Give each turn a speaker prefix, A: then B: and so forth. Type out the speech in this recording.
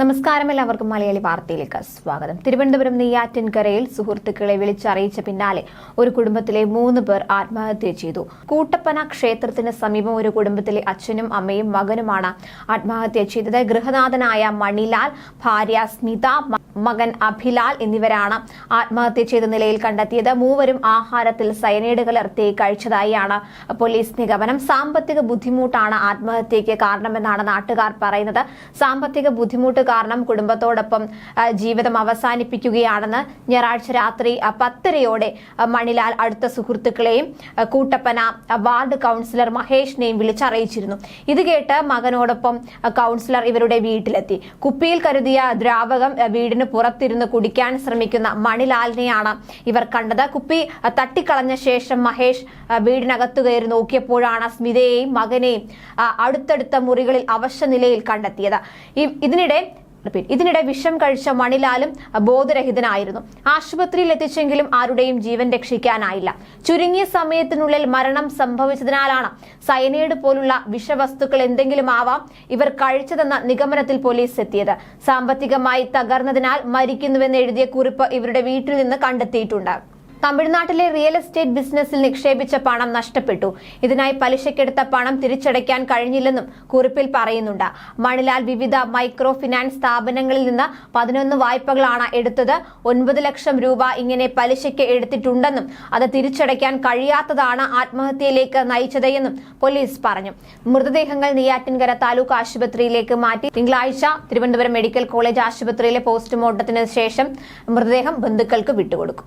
A: നമസ്കാരം എല്ലാവർക്കും മലയാളി വാർത്തയിലേക്ക് സ്വാഗതം. തിരുവനന്തപുരം നെയ്യാറ്റിൻകരയിൽ സുഹൃത്തുക്കളെ വിളിച്ചറിയിച്ച പിന്നാലെ ഒരു കുടുംബത്തിലെ മൂന്ന് പേർ ആത്മഹത്യ ചെയ്തു. കൂട്ടപ്പന ക്ഷേത്രത്തിന് സമീപം ഒരു കുടുംബത്തിലെ അച്ഛനും അമ്മയും മകനുമാണ് ആത്മഹത്യ ചെയ്തത്. ഗൃഹനാഥനായ മണിലാൽ ഭാര്യ സ്മിത മകൻ അഭിലാൽ എന്നിവരാണ് ആത്മഹത്യ ചെയ്ത നിലയിൽ കണ്ടെത്തിയത്. മൂവരും ആഹാരത്തിൽ സയനൈഡ് കലർത്തി കഴിച്ചതായാണ് പോലീസ് നിഗമനം. സാമ്പത്തിക ബുദ്ധിമുട്ടാണ് ആത്മഹത്യയ്ക്ക് കാരണമെന്നാണ് നാട്ടുകാർ പറയുന്നത്. സാമ്പത്തിക ബുദ്ധിമുട്ട് കാരണം കുടുംബത്തോടൊപ്പം ജീവിതം അവസാനിപ്പിക്കുകയാണെന്ന് ഞായറാഴ്ച രാത്രി പത്തരയോടെ മണിലാൽ അടുത്ത സുഹൃത്തുക്കളെയും കൂട്ടപ്പന വാർഡ് കൗൺസിലർ മഹേഷിനെയും വിളിച്ചറിയിച്ചിരുന്നു. ഇത് കേട്ട് മകനോടൊപ്പം കൗൺസിലർ ഇവരുടെ വീട്ടിലെത്തി. കുപ്പിയിൽ കരുതിയ ദ്രാവകം വീടിന് പുറത്തിരുന്ന് കുടിക്കാൻ ശ്രമിക്കുന്ന മണിലാലിനെയാണ് ഇവർ കണ്ടത്. കുപ്പി തട്ടിക്കളഞ്ഞ ശേഷം മഹേഷ് വീടിനകത്തു കയറി നോക്കിയപ്പോഴാണ് സ്മിതയെയും മകനെയും അടുത്തടുത്ത മുറികളിൽ അവശ്യ നിലയിൽ കണ്ടെത്തിയത്. ഇതിനിടെ ഇതിനിടെ വിഷം കഴിച്ച മണിലാലും ബോധരഹിതനായിരുന്നു. ആശുപത്രിയിൽ എത്തിച്ചെങ്കിലും ആരുടെയും ജീവൻ രക്ഷിക്കാനായില്ല. ചുരുങ്ങിയ സമയത്തിനുള്ളിൽ മരണം സംഭവിച്ചതിനാലാണ് സയനൈഡ് പോലുള്ള വിഷവസ്തുക്കൾ എന്തെങ്കിലും ആവാം ഇവർ കഴിച്ചതെന്ന നിഗമനത്തിൽ പോലീസ് എത്തിയത്. സാമ്പത്തികമായി തകർന്നതിനാൽ മരിക്കുന്നുവെന്ന് എഴുതിയ കുറിപ്പ് ഇവരുടെ വീട്ടിൽ നിന്ന് കണ്ടെത്തിയിട്ടുണ്ട്. തമിഴ്നാട്ടിലെ റിയൽ എസ്റ്റേറ്റ് ബിസിനസ്സിൽ നിക്ഷേപിച്ച പണം നഷ്ടപ്പെട്ടു. ഇതിനായി പലിശക്കെടുത്ത പണം തിരിച്ചടയ്ക്കാൻ കഴിഞ്ഞില്ലെന്നും കുറിപ്പിൽ പറയുന്നുണ്ട്. മണിലാൽ വിവിധ മൈക്രോ ഫിനാൻസ് സ്ഥാപനങ്ങളിൽ നിന്ന് പതിനൊന്ന് വായ്പകളാണ് എടുത്തത്. ഒൻപത് ലക്ഷം രൂപ ഇങ്ങനെ പലിശയ്ക്ക് എടുത്തിട്ടുണ്ടെന്നും അത് തിരിച്ചടയ്ക്കാൻ കഴിയാത്തതാണ് ആത്മഹത്യയിലേക്ക് നയിച്ചതെന്നും പോലീസ് പറഞ്ഞു. മൃതദേഹങ്ങൾ നെയ്യാറ്റിൻകര താലൂക്ക് ആശുപത്രിയിലേക്ക് മാറ്റി. തിങ്കളാഴ്ച തിരുവനന്തപുരം മെഡിക്കൽ കോളേജ് ആശുപത്രിയിലെ പോസ്റ്റ്മോർട്ടത്തിന് ശേഷം മൃതദേഹം ബന്ധുക്കൾക്ക് വിട്ടുകൊടുക്കും.